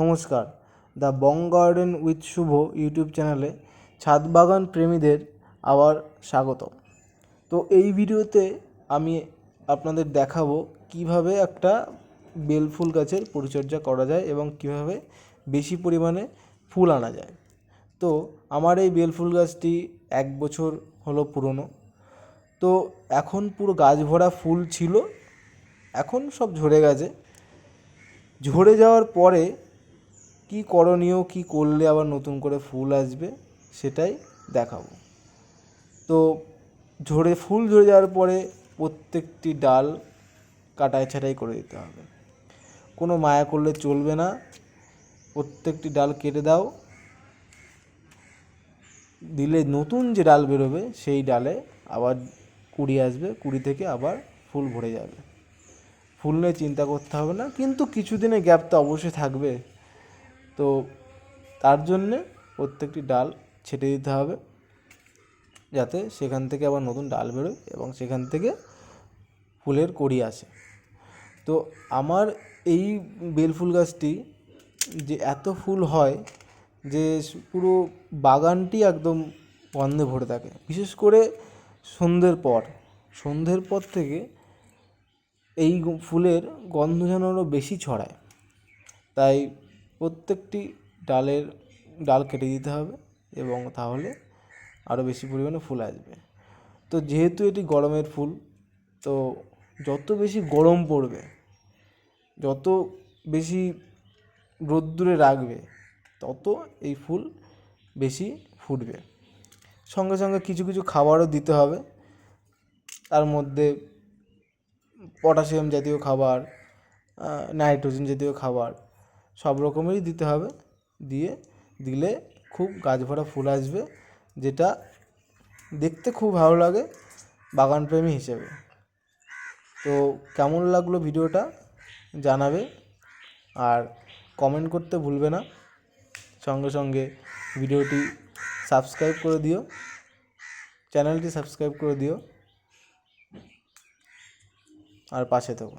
নমস্কার। The bong garden with Shubho YouTube চ্যানেলে ছাদ বাগান প্রেমীদের আবার স্বাগত তো এই ভিডিওতে আমি আপনাদের দেখাবো কীভাবে একটা বেল ফুল গাছের পরিচর্যা করা যায় এবং কীভাবে বেশি পরিমাণে ফুল আনা যায়। তো আমার এই বেল ফুল গাছটি এক বছর হলো পুরনো। তো এখন পুরো গাছ ভরা ফুল ছিল, এখন সব ঝরে গেছে। ঝরে যাওয়ার পরে কি করণীয়, কি করলে আবার নতুন করে ফুল আসবে সেটাই দেখাবো। তো ঝরে ফুল ঝরে যাওয়ার পরে প্রত্যেকটি ডাল কাটাই ছাঁটাই করে দিতে হবে। কোনো মায়া করলে চলবে না। প্রত্যেকটি ডাল কেটে দাও। দিলে নতুন যে ডাল বেরোবে সেই ডালে আবার কুড়ি আসবে, কুড়ি থেকে আবার ফুল ভরে যাবে। ফুল নিয়ে চিন্তা করতে হবে না, কিন্তু কিছুদিনের গ্যাপ তো অবশ্যই থাকবে। তো তার জন্যে প্রত্যেকটি ডাল ছেটে দিতে হবে যাতে সেখান থেকে আবার নতুন ডাল বেরোয় এবং সেখান থেকে ফুলের কড়ি আসে। তো আমার এই বেলফুল গাছটি যে এত ফুল হয় যে পুরো বাগানটি একদম গন্ধে ভরে থাকে। বিশেষ করে সন্ধ্যের পর সন্ধ্যের পর থেকে এই ফুলের গন্ধ যেন বেশি ছড়ায়। তাই প্রত্যেকটি ডালের, ডাল কেটে দিতে হবে এবং তাহলে আরও বেশি পরিমাণে ফুল আসবে। তো যেহেতু এটি গরমের ফুল, তো যত বেশি গরম পড়বে, যত বেশি রোদ্দুরে রাখবে, তত এই ফুল বেশি ফুটবে। সঙ্গে সঙ্গে কিছু কিছু খাবারও দিতে হবে। তার মধ্যে পটাশিয়াম জাতীয় খাবার নাইট্রোজেন জাতীয় খাবার সব রকমেরই দিতে হবে। দিয়ে দিলে খুব গাছ ভরা ফুল আসবে, যেটা দেখতে খুব ভালো লাগে বাগানপ্রেমী হিসেবে। তো কেমন লাগল ভিডিওটা জানাবে আর কমেন্ট করতে ভুলবে না। সঙ্গে সঙ্গে ভিডিওটি সাবস্ক্রাইব করে দিও চ্যানেলটি সাবস্ক্রাইব করে দিও, আর পাশে থেকো।